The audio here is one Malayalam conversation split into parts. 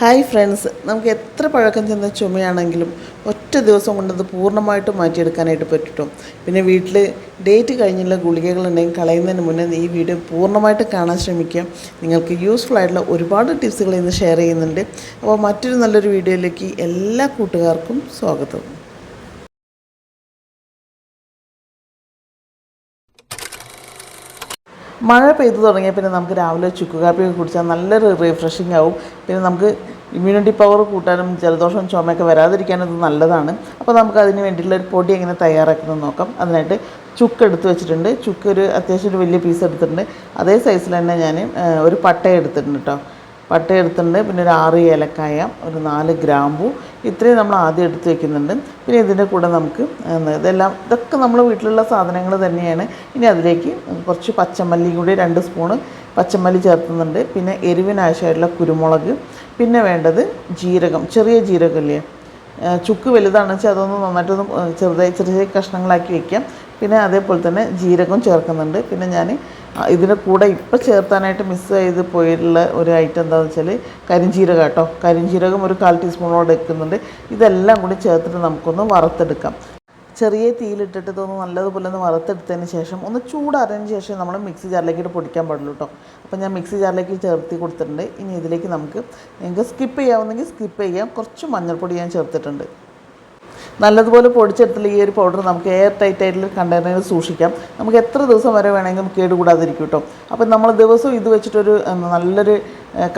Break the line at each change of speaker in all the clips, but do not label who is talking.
ഹായ് ഫ്രണ്ട്സ് നമുക്ക് എത്ര പഴക്കം ചെന്ന ചുമയാണെങ്കിലും ഒറ്റ ദിവസം കൊണ്ടത് പൂർണമായിട്ട് മാറ്റിയെടുക്കാനായിട്ട് പറ്റും. പിന്നെ വീട്ടിൽ ഡേറ്റ് കഴിഞ്ഞുള്ള ഗുളികകളുണ്ടെങ്കിൽ കളയുന്നതിന് മുന്നേ ഈ വീഡിയോ പൂർണമായിട്ട് കാണാൻ ശ്രമിക്കുക നിങ്ങൾക്ക് യൂസ്ഫുൾ ആയിട്ടുള്ള ഒരുപാട് ടിപ്സുകൾ ഇന്ന് ഷെയർ ചെയ്യുന്നുണ്ട്. അപ്പോൾ മറ്റൊരു നല്ലൊരു വീഡിയോയിലേക്ക് എല്ലാ കൂട്ടുകാർക്കും സ്വാഗതം. മഴ പെയ്തു തുടങ്ങിയാൽ പിന്നെ നമുക്ക് രാവിലെ ചുക്ക് കാപ്പിയൊക്കെ കുടിച്ചാൽ നല്ലൊരു റിഫ്രഷിംഗ് ആവും. പിന്നെ നമുക്ക് ഇമ്മ്യൂണിറ്റി പവർ കൂട്ടാനും ജലദോഷം ചുമയൊക്കെ വരാതിരിക്കാനും ഇത് നല്ലതാണ്. അപ്പോൾ നമുക്ക് അതിന് വേണ്ടിയിട്ടുള്ള ഒരു പൊടി എങ്ങനെ തയ്യാറാക്കുന്നത് നോക്കാം. അതിനായിട്ട് ചുക്ക് എടുത്ത് വെച്ചിട്ടുണ്ട്. ചുക്ക് ഒരു അത്യാവശ്യം ഒരു വലിയ പീസ് എടുത്തിട്ടുണ്ട്. അതേ സൈസിൽ തന്നെ ഞാൻ ഒരു പട്ട എടുത്തിട്ടുണ്ട് കേട്ടോ പട്ട എടുത്തിട്ടുണ്ട്. പിന്നെ ഒരു ആറ് ഏലക്കായ ഒരു നാല് ഗ്രാമ്പു. ഇത്രയും നമ്മൾ ആദ്യം എടുത്ത് വെക്കുന്നുണ്ട്. പിന്നെ ഇതിന്റെ കൂടെ നമുക്ക് ഇതെല്ലാം ഇതൊക്കെ നമ്മൾ വീട്ടിലുള്ള സാധനങ്ങൾ തന്നെയാണ്. ഇനി അതിലേക്ക് കുറച്ച് പച്ചമല്ലി കൂടി രണ്ട് സ്പൂണ് പച്ചമല്ലി ചേർത്തുന്നുണ്ട് പിന്നെ എരിവിനാവശ്യമായിട്ടുള്ള കുരുമുളക്. പിന്നെ വേണ്ടത് ജീരകം ചെറിയ ജീരകമില്ലേ ചുക്ക് വലുതാണെന്ന് വെച്ചാൽ അതൊന്ന് നന്നായിട്ടൊന്ന് ചെറുതായി ചെറിയ ചെറിയ കഷ്ണങ്ങളാക്കി വെക്കാം. പിന്നെ അതേപോലെ തന്നെ ജീരകം ചേർക്കുന്നുണ്ട്. പിന്നെ ഞാൻ ഇതിന്റെ കൂടെ ഇപ്പോൾ ചേർത്താനായിട്ട് മിസ് ചെയ്ത് പോയിട്ടുള്ള ഒരു ഐറ്റം എന്താണെന്ന് വെച്ചാൽ കരിഞ്ജീരകം കേട്ടോ. കരിഞ്ജീരകം ഒരു കാൽ ടീസ്പൂണോട് എടുക്കുന്നുണ്ട്. ഇതെല്ലാം കൂടി ചേർത്തിട്ട് നമുക്കൊന്ന് വറുത്തെടുക്കാം. ചെറിയ തീയിലിട്ടിട്ട് ഇതൊന്ന് നല്ലതുപോലെ ഒന്ന് വറുത്തെടുത്തതിന് ശേഷം ഒന്ന് ചൂടാറിയതിന് ശേഷം നമ്മൾ മിക്സി ജാറിലേക്ക് ഇട്ട് പൊടിക്കാൻ പാടുള്ളൂ കേട്ടോ. അപ്പോൾ ഞാൻ മിക്സി ജാറിലേക്ക് ചേർത്തി കൊടുത്തിട്ടുണ്ട്. ഇനി ഇതിലേക്ക് നമുക്ക് നിങ്ങൾക്ക് സ്കിപ്പ് ചെയ്യാവുന്നെങ്കിൽ സ്കിപ്പ് ചെയ്യാം. കുറച്ച് മഞ്ഞൾപ്പൊടി ഞാൻ ചേർത്തിട്ടുണ്ട്. നല്ലതുപോലെ പൊടിച്ചെടുത്തുള്ള ഈ ഒരു പൗഡർ നമുക്ക് എയർ ടൈറ്റ് ആയിട്ടുള്ള കണ്ടെയ്നറിൽ സൂക്ഷിക്കാം. നമുക്ക് എത്ര ദിവസം വരെ വേണമെങ്കിലും കേടുകൂടാതിരിക്കും കേട്ടോ. അപ്പം നമ്മൾ ദിവസവും ഇത് വെച്ചിട്ടൊരു നല്ലൊരു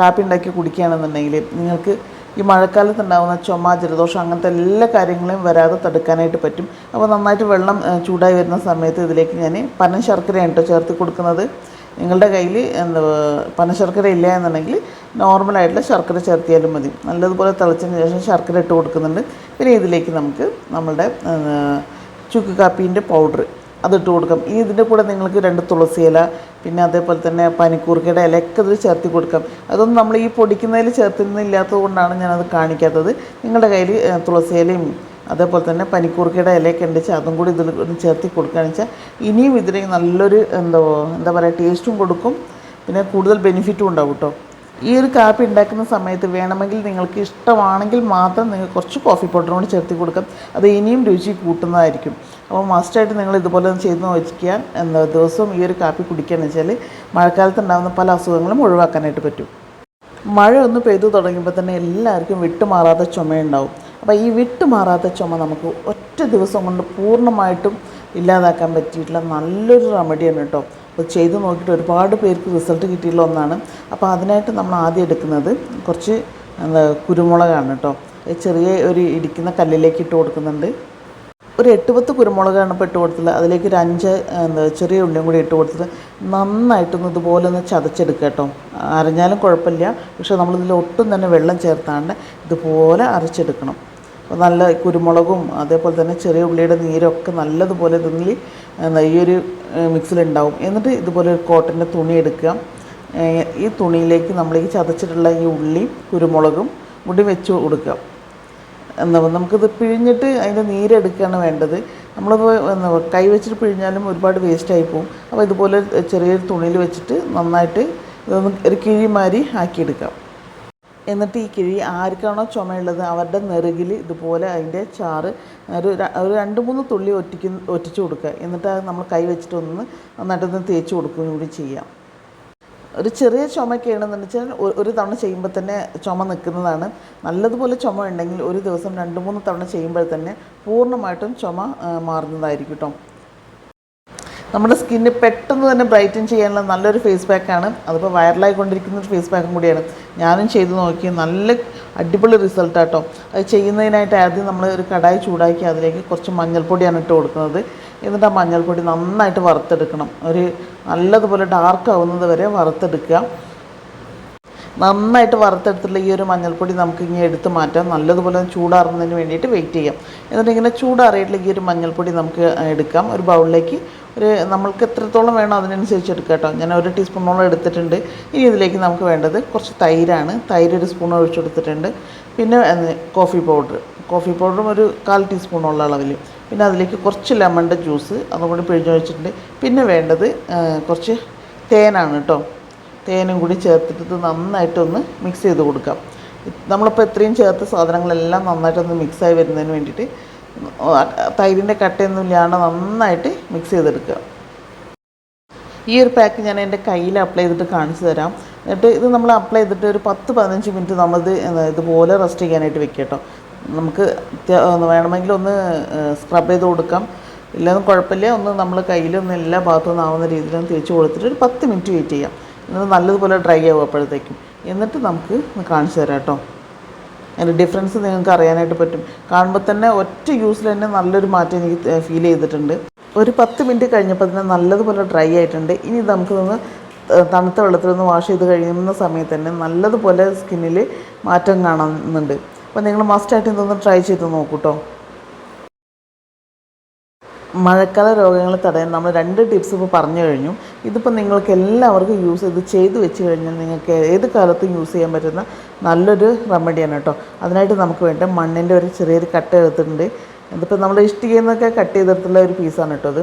കാപ്പി ഉണ്ടാക്കി കുടിക്കുകയാണെന്നുണ്ടെങ്കിൽ നിങ്ങൾക്ക് ഈ മഴക്കാലത്ത് ഉണ്ടാകുന്ന ചുമ ജലദോഷം അങ്ങനത്തെ എല്ലാ കാര്യങ്ങളെയും വരാതെ തടുക്കാനായിട്ട് പറ്റും. അപ്പോൾ നന്നായിട്ട് വെള്ളം ചൂടായി വരുന്ന സമയത്ത് ഇതിലേക്ക് ഞാൻ പനം ശർക്കരയാണ് കേട്ടോ ചേർത്ത് കൊടുക്കുന്നത്. നിങ്ങളുടെ കയ്യിൽ എന്താ പനശർക്കര ഇല്ല എന്നുണ്ടെങ്കിൽ നോർമലായിട്ടുള്ള ശർക്കര ചേർത്തിയാലും മതി. നല്ലതുപോലെ തിളച്ചതിന് ശേഷം ശർക്കര ഇട്ട് കൊടുക്കുന്നുണ്ട്. പിന്നെ ഇതിലേക്ക് നമുക്ക് നമ്മളുടെ ചുക്ക് കാപ്പീന്റെ പൗഡർ അതിട്ട് കൊടുക്കാം. ഈ ഇതിന്റെ കൂടെ നിങ്ങൾക്ക് രണ്ട് തുളസി ഇല പിന്നെ അതേപോലെ തന്നെ പനിക്കൂർക്കയുടെ ഇലയൊക്കെ ഇതിൽ ചേർത്തി കൊടുക്കാം. അതൊന്നും നമ്മൾ ഈ പൊടിക്കുന്നതിൽ ചേർത്തിരുന്നില്ലാത്തത് കൊണ്ടാണ് ഞാനത് കാണിക്കാത്തത്. നിങ്ങളുടെ കയ്യിൽ തുളസി ഇലയും അതേപോലെ തന്നെ പനിക്കൂർക്കയുടെ ഇലയൊക്കെ ഉണ്ട്. വെച്ചാൽ അതും കൂടി ഇതിൽ ചേർത്തി കൊടുക്കുകയാണെന്ന് വെച്ചാൽ ഇനിയും ഇതിന് നല്ലൊരു എന്തോ എന്താ പറയുക ടേസ്റ്റും കൊടുക്കും. പിന്നെ കൂടുതൽ ബെനിഫിറ്റും ഉണ്ടാവും കേട്ടോ. ഈ ഒരു കാപ്പി ഉണ്ടാക്കുന്ന സമയത്ത് വേണമെങ്കിൽ നിങ്ങൾക്ക് ഇഷ്ടമാണെങ്കിൽ മാത്രം നിങ്ങൾ കുറച്ച് കോഫി പൗഡറും കൂടി ചേർത്തി കൊടുക്കാം. അത് ഇനിയും രുചി കൂട്ടുന്നതായിരിക്കും. അപ്പോൾ മസ്റ്റായിട്ട് നിങ്ങൾ ഇതുപോലെ ഒന്ന് ചെയ്ത് നോക്കിയാൽ എന്താ ദിവസവും ഈ ഒരു കാപ്പി കുടിക്കുകയെന്ന് വെച്ചാൽ മഴക്കാലത്ത് ഉണ്ടാകുന്ന പല അസുഖങ്ങളും ഒഴിവാക്കാനായിട്ട് പറ്റും. മഴ ഒന്ന് പെയ്തു തുടങ്ങുമ്പോൾ തന്നെ എല്ലാവർക്കും വിട്ടുമാറാത്ത ചുമയുണ്ടാവും. അപ്പോൾ ഈ വിട്ടുമാറാത്ത ചുമ നമുക്ക് ഒറ്റ ദിവസം കൊണ്ട് പൂർണമായിട്ടും ഇല്ലാതാക്കാൻ പറ്റിയിട്ടുള്ള നല്ലൊരു റെമഡിയാണ് കേട്ടോ. അപ്പോൾ ചെയ്ത് നോക്കിയിട്ട് ഒരുപാട് പേർക്ക് റിസൾട്ട് കിട്ടിയിട്ടുള്ള ഒന്നാണ്. അപ്പോൾ അതിനായിട്ട് നമ്മൾ ആദ്യം എടുക്കുന്നത് കുറച്ച് എന്താ കുരുമുളകാണ് കേട്ടോ. അത് ചെറിയ ഒരു ഇടിക്കുന്ന കല്ലിലേക്ക് ഇട്ട് കൊടുക്കുന്നുണ്ട്. ഒരു എട്ട് പത്ത് കുരുമുളകാണ് ഇപ്പോൾ ഇട്ട് കൊടുത്തത് അതിലേക്ക് ഒരു അഞ്ച് എന്താ ചെറിയ ഉള്ളിയും കൂടി ഇട്ട് കൊടുത്തത് നന്നായിട്ടൊന്ന് ഇതുപോലെ ഒന്ന് ചതച്ചെടുക്കുക കേട്ടോ. അരഞ്ഞാലും കുഴപ്പമില്ല. പക്ഷേ നമ്മളിതിൽ ഒട്ടും തന്നെ വെള്ളം ചേർത്താണ്ട് ഇതുപോലെ അരച്ചെടുക്കണം. നല്ല കുരുമുളകും അതേപോലെ തന്നെ ചെറിയ ഉള്ളിയുടെ നീരൊക്കെ നല്ലതുപോലെ ഇതിൽ നെയ്യൊരു ഒരു മിക്സിലുണ്ടാവും. എന്നിട്ട് ഇതുപോലെ ഒരു കോട്ടന്റെ തുണി എടുക്കുക ഈ തുണിയിലേക്ക് നമ്മൾ ഈ ചതച്ചിട്ടുള്ള ഈ ഉള്ളിയും കുരുമുളകും കൂടി വെച്ച് കൊടുക്കുക എന്താ നമുക്കിത് പിഴിഞ്ഞിട്ട് അതിന്റെ നീരെടുക്കുകയാണ് വേണ്ടത്. നമ്മളിപ്പോൾ എന്താ കൈ വെച്ചിട്ട് പിഴിഞ്ഞാലും ഒരുപാട് വേസ്റ്റായി പോകും അപ്പോൾ ഇതുപോലെ ചെറിയൊരു തുണിയിൽ വെച്ചിട്ട് നന്നായിട്ട് ഇതൊന്ന് ഒരു കിഴിമാരി ആക്കിയെടുക്കാം. എന്നിട്ട് ഈ കിഴി ആർക്കാണോ ചുമയുള്ളത് അവരുടെ നെറുകിൽ ഇതുപോലെ അതിന്റെ ചാറ് ഒരു ഒരു രണ്ട് മൂന്ന് തുള്ളി ഒറ്റിക്കുന്ന ഒറ്റിച്ച് കൊടുക്കുക. എന്നിട്ട് അത് നമ്മൾ കൈ വെച്ചിട്ടൊന്ന് നന്നായിട്ടൊന്ന് തേച്ച് കൊടുക്കുകയും കൂടി ചെയ്യാം. ഒരു ചെറിയ ചുമയൊക്കെയാണെന്ന് വെച്ചാൽ ഒരു തവണ ചെയ്യുമ്പോൾ തന്നെ ചുമ നിൽക്കുന്നതാണ്. നല്ലതുപോലെ ചുമ ഉണ്ടെങ്കിൽ ഒരു ദിവസം രണ്ട് മൂന്ന് തവണ ചെയ്യുമ്പോൾ തന്നെ പൂർണമായിട്ടും ചുമ മാറുന്നതായിരിക്കും കേട്ടോ. നമ്മുടെ സ്കിന്ന് പെട്ടെന്ന് തന്നെ ബ്രൈറ്റൻ ചെയ്യാനുള്ള നല്ലൊരു ഫേസ് പാക്കാണ് അതിപ്പോൾ വൈറലായിക്കൊണ്ടിരിക്കുന്ന ഒരു ഫേസ് പാക്കും കൂടിയാണ്. ഞാനും ചെയ്ത് നോക്കി. നല്ല അടിപൊളി റിസൾട്ട് റിസൾട്ടാട്ടോ അത് ചെയ്യുന്നതിനായിട്ട് ആദ്യം നമ്മൾ ഒരു കടായി ചൂടാക്കി അതിലേക്ക് കുറച്ച് മഞ്ഞൾപ്പൊടിയാണ് ഇട്ട് കൊടുക്കുന്നത്. എന്നിട്ട് ആ മഞ്ഞൾപ്പൊടി നന്നായിട്ട് വറുത്തെടുക്കണം. ഒരു നല്ലതുപോലെ ഡാർക്ക് ആവുന്നത് വരെ വറുത്തെടുക്കുക. നന്നായിട്ട് വറുത്തെടുത്തിട്ടുള്ള ഈ ഒരു മഞ്ഞൾപ്പൊടി നമുക്ക് ഇങ്ങനെ എടുത്ത് മാറ്റാം. നല്ലതുപോലെ ചൂടാറുന്നതിന് വേണ്ടിയിട്ട് വെയിറ്റ് ചെയ്യാം. എന്നിട്ട് ഇങ്ങനെ ചൂടാറിയിട്ടുള്ള ഈ ഒരു മഞ്ഞൾപ്പൊടി നമുക്ക് എടുക്കാം. ഒരു ബൗളിലേക്ക് ഒരു നമ്മൾക്ക് എത്രത്തോളം വേണോ അതിനനുസരിച്ച് എടുക്കാം കേട്ടോ. ഞാൻ ഒരു ടീസ്പൂണോളം എടുത്തിട്ടുണ്ട്. ഇനി ഇതിലേക്ക് നമുക്ക് വേണ്ടത് കുറച്ച് തൈരാണ്. തൈര് ഒരു സ്പൂൺ ഒഴിച്ചെടുത്തിട്ടുണ്ട് പിന്നെ കോഫി പൗഡർ കോഫി പൗഡറും ഒരു കാൽ ടീസ്പൂണുള്ള അളവിൽ പിന്നെ അതിലേക്ക് കുറച്ച് ലെമണിന്റെ ജ്യൂസ് അതും കൂടി പിഴിഞ്ഞൊഴിച്ചിട്ടുണ്ട് പിന്നെ വേണ്ടത് കുറച്ച് തേനാണ് കേട്ടോ. തേനും കൂടി ചേർത്തിട്ട് നന്നായിട്ടൊന്ന് മിക്സ് ചെയ്ത് കൊടുക്കാം. നമ്മളിപ്പോൾ ഇത്രയും ചേർത്ത സാധനങ്ങളെല്ലാം നന്നായിട്ടൊന്ന് മിക്സായി വരുന്നതിന് വേണ്ടിയിട്ട് തൈരിന്റെ കട്ടയൊന്നും ഇല്ലാണ്ട് നന്നായിട്ട് മിക്സ് ചെയ്തെടുക്കുക. ഈ ഒരു പാക്ക് ഞാൻ എന്റെ കയ്യിൽ അപ്ലൈ ചെയ്തിട്ട് കാണിച്ചു തരാം. എന്നിട്ട് ഇത് നമ്മൾ അപ്ലൈ ചെയ്തിട്ട് ഒരു പത്ത് പതിനഞ്ച് മിനിറ്റ് നമ്മളിത് ഇതുപോലെ റെസ്റ്റ് ചെയ്യാനായിട്ട് വെക്കുക കേട്ടോ. നമുക്ക് വേണമെങ്കിൽ ഒന്ന് സ്ക്രബ് ചെയ്ത് കൊടുക്കാം. ഇല്ലെന്നും കുഴപ്പമില്ല. ഒന്ന് നമ്മൾ കയ്യിലൊന്നും എല്ലാ ഭാഗത്തുനിന്നാവുന്ന രീതിയിലൊന്ന് തേച്ച് കൊടുത്തിട്ട് ഒരു പത്ത് മിനിറ്റ് വെയിറ്റ് ചെയ്യാം. നല്ലതുപോലെ ഡ്രൈ ആവും അപ്പോഴത്തേക്കും എന്നിട്ട് നമുക്ക് കാണിച്ചു തരാം കേട്ടോ. അതിന്റെ ഡിഫറൻസ് നിങ്ങൾക്ക് അറിയാനായിട്ട് പറ്റും. കാണുമ്പോൾ തന്നെ ഒറ്റ യൂസിൽ തന്നെ നല്ലൊരു മാറ്റം എനിക്ക് ഫീൽ ചെയ്തിട്ടുണ്ട്. ഒരു പത്ത് മിനിറ്റ് കഴിഞ്ഞപ്പോൾ തന്നെ നല്ലതുപോലെ ഡ്രൈ ആയിട്ടുണ്ട്. ഇനി ഇത് നമുക്കിതൊന്ന് തണുത്ത വെള്ളത്തിൽ ഒന്ന് വാഷ് ചെയ്ത് കഴിയുന്ന സമയത്ത് തന്നെ നല്ലതുപോലെ സ്കിന്നിൽ മാറ്റം കാണുന്നുണ്ട്. അപ്പോൾ നിങ്ങൾ മസ്റ്റായിട്ട് ഇതൊന്ന് ട്രൈ ചെയ്ത് നോക്കൂ കേട്ടോ. മഴക്കാല രോഗങ്ങൾ തടയാൻ നമ്മൾ രണ്ട് ടിപ്സ് ഇപ്പോൾ പറഞ്ഞു കഴിഞ്ഞു. ഇതിപ്പോൾ നിങ്ങൾക്ക് എല്ലാവർക്കും യൂസ് ചെയ്ത് ചെയ്തു വെച്ച് കഴിഞ്ഞാൽ നിങ്ങൾക്ക് ഏത് കാലത്തും യൂസ് ചെയ്യാൻ പറ്റുന്ന നല്ലൊരു റെമഡിയാണ് കേട്ടോ അതിനായിട്ട് നമുക്ക് വേണ്ട മണ്ണിന്റെ ഒരു ചെറിയൊരു കട്ട എടുത്തിട്ടുണ്ട്. ഇതിപ്പോൾ നമ്മൾ ഇഷ്ടികയിൽ നിന്നൊക്കെ കട്ട് ചെയ്തെടുത്തുള്ള ഒരു പീസാണ് കേട്ടോ അത്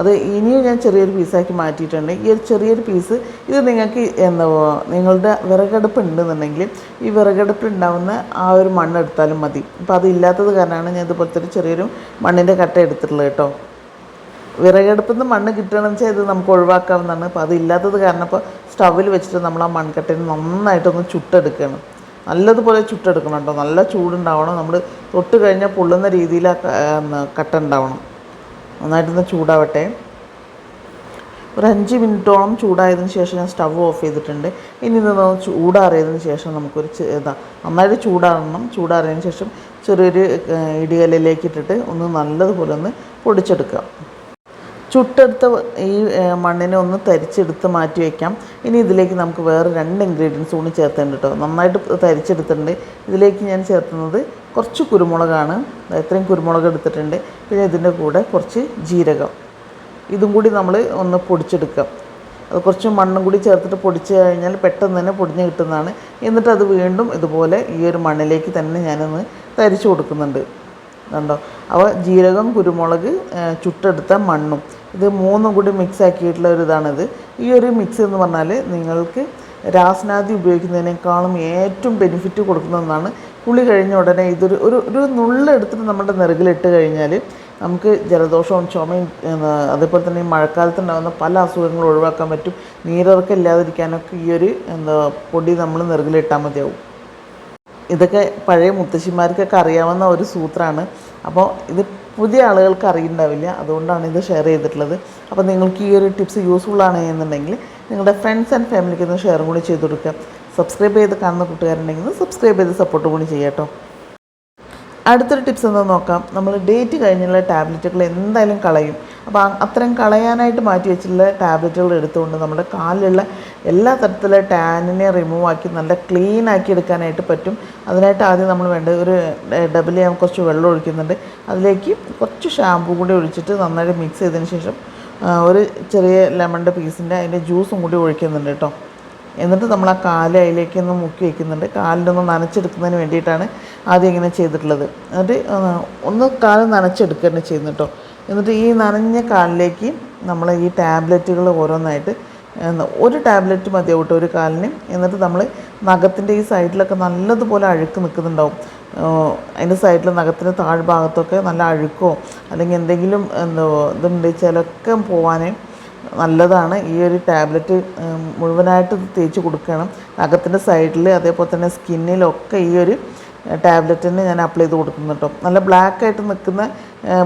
അത് ഇനിയും ഞാൻ ചെറിയൊരു പീസാക്കി മാറ്റിയിട്ടുണ്ട്. ഈ ഒരു ചെറിയൊരു പീസ് ഇത് നിങ്ങൾക്ക് എന്താ നിങ്ങളുടെ വിറകടുപ്പ് ഉണ്ടെന്നുണ്ടെങ്കിൽ ഈ വിറകടുപ്പ് ഉണ്ടാവുന്ന ആ ഒരു മണ്ണെടുത്താലും മതി. അപ്പോൾ അതില്ലാത്തത് കാരണമാണ് ഞാൻ ഇതുപോലത്തെ ഒരു ചെറിയൊരു മണ്ണിന്റെ കട്ട എടുത്തിട്ടുള്ളത് കേട്ടോ വിറകടുപ്പിൽ നിന്ന് മണ്ണ് കിട്ടണമെന്ന് വെച്ചാൽ ഇത് നമുക്ക് ഒഴിവാക്കാവുന്നതാണ്. അപ്പോൾ അതില്ലാത്തത് കാരണം ഇപ്പോൾ സ്റ്റവിൽ വെച്ചിട്ട് നമ്മൾ ആ മൺകട്ടയിൽ നന്നായിട്ടൊന്ന് ചുട്ടെടുക്കണം. നല്ലതുപോലെ ചുട്ടെടുക്കണം കേട്ടോ നല്ല ചൂടുണ്ടാവണം. നമ്മൾ തൊട്ട് കഴിഞ്ഞാൽ പൊള്ളുന്ന രീതിയിൽ ആ കട്ട ഉണ്ടാവണം. നന്നായിട്ടൊന്ന് ചൂടാവട്ടെ. ഒരു അഞ്ച് മിനിറ്റോളം ചൂടായതിന് ശേഷം ഞാൻ സ്റ്റവ് ഓഫ് ചെയ്തിട്ടുണ്ട്. ഇനി ഇത് ചൂടാറിയതിന് ശേഷം നമുക്കൊരു ഇതാ നന്നായിട്ട് ചൂടാറണം. ചൂടാറിയതിന് ശേഷം ചെറിയൊരു ഇടികല്ലിലേക്ക് ഇട്ടിട്ട് ഒന്ന് നല്ലതുപോലെ ഒന്ന് പൊടിച്ചെടുക്കാം ചുട്ടെടുത്ത ഈ മണ്ണിനെ ഒന്ന് തരിച്ചെടുത്ത് മാറ്റി വയ്ക്കാം ഇനി ഇതിലേക്ക് നമുക്ക് വേറെ രണ്ട് ഇൻഗ്രീഡിയൻസ് കൂടി ചേർത്തുണ്ട് കേട്ടോ നന്നായിട്ട് തരിച്ചെടുത്തിട്ടുണ്ട്. ഇതിലേക്ക് ഞാൻ ചേർത്തുന്നത് കുറച്ച് കുരുമുളകാണ്. ഇത്രയും കുരുമുളക് എടുത്തിട്ടുണ്ട്. പിന്നെ ഇതിന്റെ കൂടെ കുറച്ച് ജീരകം. ഇതും കൂടി നമ്മൾ ഒന്ന് പൊടിച്ചെടുക്കാം. അത് കുറച്ച് മണ്ണും കൂടി ചേർത്തിട്ട് പൊടിച്ച് കഴിഞ്ഞാൽ പെട്ടെന്ന് തന്നെ പൊടിഞ്ഞ് കിട്ടുന്നതാണ്. എന്നിട്ട് അത് വീണ്ടും ഇതുപോലെ ഈ ഒരു മണ്ണിലേക്ക് തന്നെ ഞാനൊന്ന് തരിച്ചു കൊടുക്കുന്നുണ്ട്. കണ്ടോ? അവ ജീരകം കുരുമുളക് ചുട്ടെടുത്ത മണ്ണും. ഇത് മൂന്നും കൂടി മിക്സ് ആക്കിയിട്ടുള്ള ഒരു ഇതാണിത് ഈ ഒരു മിക്സ് എന്ന് പറഞ്ഞാൽ നിങ്ങൾക്ക് രാസനാദി ഉപയോഗിക്കുന്നതിനേക്കാളും ഏറ്റവും ബെനിഫിറ്റ് കൊടുക്കുന്ന ഒന്നാണ്. കുളി കഴിഞ്ഞ ഉടനെ ഇതൊരു ഒരു ഒരു നുള്ളെടുത്തിട്ട് നമ്മുടെ നെറുകിലിട്ട് കഴിഞ്ഞാൽ നമുക്ക് ജലദോഷവും ചുമയും അതേപോലെ തന്നെ ഈ മഴക്കാലത്തുണ്ടാകുന്ന പല അസുഖങ്ങളും ഒഴിവാക്കാൻ പറ്റും. നീരിറക്കം ഇല്ലാതിരിക്കാനൊക്കെ ഈ ഒരു എന്താ പൊടി നമ്മൾ നെറുകിലിട്ടാൽ മതിയാവും. ഇതൊക്കെ പഴയ മുത്തശ്ശിമാർക്കൊക്കെ അറിയാവുന്ന ഒരു സൂത്രമാണ് അപ്പോൾ ഇത് പുതിയ ആളുകൾക്ക് അറിയുന്നുണ്ടാവില്ല. അതുകൊണ്ടാണ് ഇത് ഷെയർ ചെയ്തിട്ടുള്ളത്. അപ്പോൾ നിങ്ങൾക്ക് ഈ ഒരു ടിപ്സ് യൂസ്ഫുൾ ആണ് എന്നുണ്ടെങ്കിൽ നിങ്ങളുടെ ഫ്രണ്ട്സ് ആൻഡ് ഫാമിലിക്ക് ഒന്ന് ഷെയർ കൂടി ചെയ്ത് കൊടുക്കുക. സബ്സ്ക്രൈബ് ചെയ്ത് കാണുന്ന കൂട്ടുകാരുണ്ടെങ്കിൽ സബ്സ്ക്രൈബ് ചെയ്ത് സപ്പോർട്ട് കൂടി ചെയ്യാട്ടോ അടുത്തൊരു ടിപ്സ് എന്താ നോക്കാം. നമ്മൾ ഡേറ്റ് കഴിഞ്ഞുള്ള ടാബ്ലറ്റുകൾ എന്തായാലും കളയും. അപ്പോൾ അത്തരം കളയാനായിട്ട് മാറ്റി വെച്ചിട്ടുള്ള ടാബ്ലറ്റുകൾ എടുത്തുകൊണ്ട് നമ്മുടെ കാലിലുള്ള എല്ലാ തരത്തിലുള്ള ടാനിനെ റിമൂവ് ആക്കി നല്ല ക്ലീൻ ആക്കി എടുക്കാനായിട്ട് പറ്റും. അതിനായിട്ട് ആദ്യം നമ്മൾ വേണ്ട ഒരു ഡബിൾ ഞാൻ കുറച്ച് വെള്ളം ഒഴിക്കുന്നുണ്ട്. അതിലേക്ക് കുറച്ച് ഷാമ്പൂ കൂടി ഒഴിച്ചിട്ട് നന്നായിട്ട് മിക്സ് ചെയ്തതിന് ശേഷം ഒരു ചെറിയ ലെമണിന്റെ പീസിന്റെ അതിന്റെ ജ്യൂസും കൂടി ഒഴിക്കുന്നുണ്ട് കേട്ടോ. എന്നിട്ട് നമ്മൾ ആ കാൽ അതിലേക്ക് ഒന്ന് മുക്കി വയ്ക്കുന്നുണ്ട് കാലിനൊന്ന് നനച്ചെടുക്കുന്നതിന് വേണ്ടിയിട്ടാണ് ആദ്യം ഇങ്ങനെ ചെയ്തിട്ടുള്ളത്. എന്നിട്ട് ഒന്ന് കാൽ തന്നെ ചെയ്യുന്നു കേട്ടോ. എന്നിട്ട് ഈ നനഞ്ഞ കാലിലേക്ക് നമ്മൾ ഈ ടാബ്ലറ്റുകൾ ഓരോന്നായിട്ട് ഒരു ടാബ്ലറ്റ് മതി കേട്ടോ ഒരു കാലിന്. എന്നിട്ട് നമ്മൾ നഖത്തിന്റെ ഈ സൈഡിലൊക്കെ നല്ലതുപോലെ അഴുക്ക് നിൽക്കുന്നുണ്ടാവും. അതിന്റെ സൈഡിൽ നഖത്തിന്റെ താഴ്ഭാഗത്തൊക്കെ നല്ല അഴുക്കോ അല്ലെങ്കിൽ എന്തെങ്കിലും എന്തോ ഇതുണ്ട് ചിലൊക്കെ പോവാനേ നല്ലതാണ്. ഈ ഒരു ടാബ്ലറ്റ് മുഴുവനായിട്ട് തേച്ച് കൊടുക്കണം. നഖത്തിന്റെ സൈഡിൽ അതേപോലെ തന്നെ സ്കിന്നിലൊക്കെ ഈ ഒരു ടാബ്ലറ്റ് തന്നെ ഞാൻ അപ്ലൈ ചെയ്ത് കൊടുക്കുന്നു കേട്ടോ. നല്ല ബ്ലാക്ക് ആയിട്ട് നിൽക്കുന്ന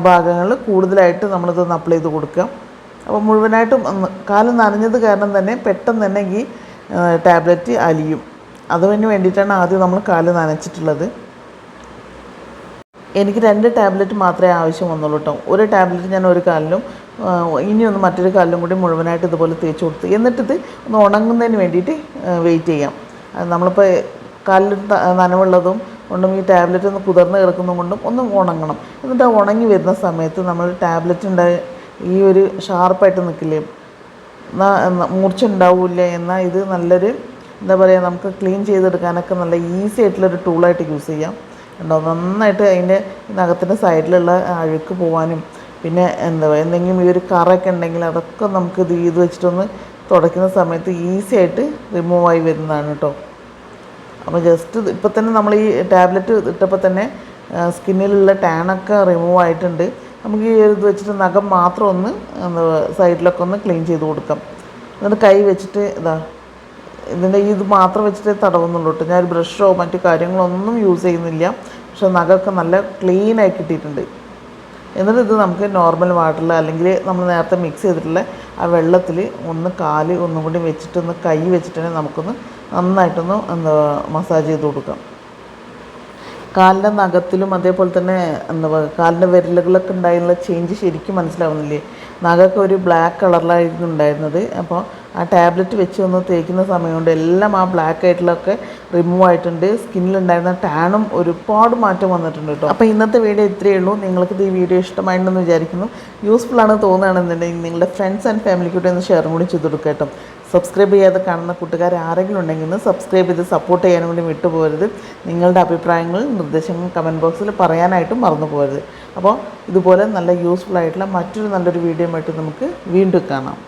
ഭാഗങ്ങളിൽ കൂടുതലായിട്ട് നമ്മളിതൊന്ന് അപ്ലൈ ചെയ്ത് കൊടുക്കാം. അപ്പോൾ മുഴുവനായിട്ടും കാലം നനഞ്ഞത് കാരണം തന്നെ പെട്ടെന്ന് തന്നെ ഈ ടാബ്ലറ്റ് അലിയും. അതിന് വേണ്ടിയിട്ടാണ് ആദ്യം നമ്മൾ കാൽ നനച്ചിട്ടുള്ളത്. എനിക്ക് രണ്ട് ടാബ്ലറ്റ് മാത്രമേ ആവശ്യം വന്നുള്ളൂ കേട്ടോ. ഒരു ടാബ്ലറ്റ് ഞാൻ ഒരു കാലിലും ഇനിയൊന്ന് മറ്റൊരു കാലിലും കൂടി മുഴുവനായിട്ട് ഇതുപോലെ തേച്ച് കൊടുത്ത് എന്നിട്ടിത് ഒന്ന് ഉണങ്ങുന്നതിന് വേണ്ടിയിട്ട് വെയിറ്റ് ചെയ്യാം. നമ്മളിപ്പോൾ കാലിൽ നനവുള്ളതും കൊണ്ടും ഈ ടാബ്ലറ്റ് ഒന്ന് കുതിർന്ന് കിടക്കുന്നത് കൊണ്ടും ഒന്ന് ഉണങ്ങണം. എന്നിട്ട് ഉണങ്ങി വരുന്ന സമയത്ത് നമ്മൾ ടാബ്ലറ്റിന്റെ ഈ ഒരു ഷാർപ്പായിട്ട് നിൽക്കില്ലേ മൂർച്ച ഉണ്ടാവില്ല എന്നാൽ ഇത് നല്ലൊരു എന്താ പറയുക നമുക്ക് ക്ലീൻ ചെയ്തെടുക്കാനൊക്കെ നല്ല ഈസി ആയിട്ടുള്ളൊരു ടൂളായിട്ട് യൂസ് ചെയ്യാം. ഉണ്ടോ നന്നായിട്ട് അതിന്റെ നഖത്തിന്റെ സൈഡിലുള്ള അഴുക്ക് പോകാനും പിന്നെ എന്താ പറയുക എന്തെങ്കിലും ഈ ഒരു കറയൊക്കെ ഉണ്ടെങ്കിൽ അതൊക്കെ നമുക്ക് ഇത് ഇത് വെച്ചിട്ടൊന്ന് തുടയ്ക്കുന്ന സമയത്ത് ഈസി ആയിട്ട് റിമൂവ് ആയി വരുന്നതാണ് കേട്ടോ അപ്പോൾ ജസ്റ്റ് ഇപ്പോൾ തന്നെ നമ്മൾ ഈ ടാബ്ലറ്റ് ഇട്ടപ്പോൾ തന്നെ സ്കിന്നിലുള്ള ടാനൊക്കെ റിമൂവ് ആയിട്ടുണ്ട്. നമുക്ക് ഈ ഇത് വെച്ചിട്ട് നഖം മാത്രം ഒന്ന് എന്താ സൈഡിലൊക്കെ ഒന്ന് ക്ലീൻ ചെയ്ത് കൊടുക്കാം. എന്നിട്ട് കൈ വെച്ചിട്ട് ഇതാ ഇതിന്റെ ഇത് മാത്രം വെച്ചിട്ട് തടവുന്നുള്ളൂ കേട്ടോ. ഞാൻ ബ്രഷോ മറ്റു കാര്യങ്ങളോ ഒന്നും യൂസ് ചെയ്യുന്നില്ല. പക്ഷെ നഖമൊക്കെ നല്ല ക്ലീനായി കിട്ടിയിട്ടുണ്ട്. എന്നിട്ട് ഇത് നമുക്ക് നോർമൽ വാട്ടറിൽ അല്ലെങ്കിൽ നമ്മൾ നേരത്തെ മിക്സ് ചെയ്തിട്ടുള്ള ആ വെള്ളത്തിൽ ഒന്ന് കാൽ ഒന്നും കൂടി വെച്ചിട്ട് ഒന്ന് കൈ വെച്ചിട്ട് നമുക്കൊന്ന് നന്നായിട്ടൊന്ന് എന്താ മസാജ് ചെയ്ത് കൊടുക്കാം. കാലിന്റെ നഖത്തിലും അതേപോലെ തന്നെ എന്താ പറയുക കാലിന്റെ വിരലുകളൊക്കെ ഉണ്ടായുള്ള ചേഞ്ച് ശരിക്കും മനസ്സിലാവുന്നില്ലേ? നഖമൊക്കെ ഒരു ബ്ലാക്ക് കളറിലായിരുന്നു ഉണ്ടായിരുന്നത്. അപ്പോൾ ആ ടാബ്ലറ്റ് വെച്ച് ഒന്ന് തേക്കുന്ന സമയം കൊണ്ട് എല്ലാം ആ ബ്ലാക്ക് ആയിട്ടുള്ളതൊക്കെ റിമൂവ് ആയിട്ടുണ്ട്. സ്കിന്നിലുണ്ടായിരുന്ന ടാണും ഒരുപാട് മാറ്റം വന്നിട്ടുണ്ട് കേട്ടോ. അപ്പോൾ ഇന്നത്തെ വീഡിയോ ഇത്രയേ ഉള്ളൂ. നിങ്ങൾക്ക് ഈ വീഡിയോ ഇഷ്ടമായിട്ടുണ്ടെന്ന് വിചാരിക്കുന്നു. യൂസ്ഫുൾ ആണ് തോന്നുകയാണെന്നുണ്ടെങ്കിൽ നിങ്ങളുടെ ഫ്രണ്ട്സ് ആൻഡ് ഫാമിലിക്കൂടെ ഒന്ന് ഷെയർ കൂടി ചെയ്ത് കൊടുക്കാം കേട്ടോ. സബ്സ്ക്രൈബ് ചെയ്യാതെ കാണുന്ന കൂട്ടുകാർ ആരെങ്കിലും ഉണ്ടെങ്കിൽ ഒന്ന് സബ്സ്ക്രൈബ് ചെയ്ത് സപ്പോർട്ട് ചെയ്യാനും കൂടി വിട്ടുപോകരുത്. നിങ്ങളുടെ അഭിപ്രായങ്ങൾ നിർദ്ദേശങ്ങൾ കമന്റ് ബോക്സിൽ പറയാനായിട്ടും മറന്നു പോകരുത് അപ്പോൾ ഇതുപോലെ നല്ല യൂസ്ഫുൾ ആയിട്ടുള്ള മറ്റൊരു നല്ലൊരു വീഡിയോ ആയിട്ട് നമുക്ക് വീണ്ടും കാണാം.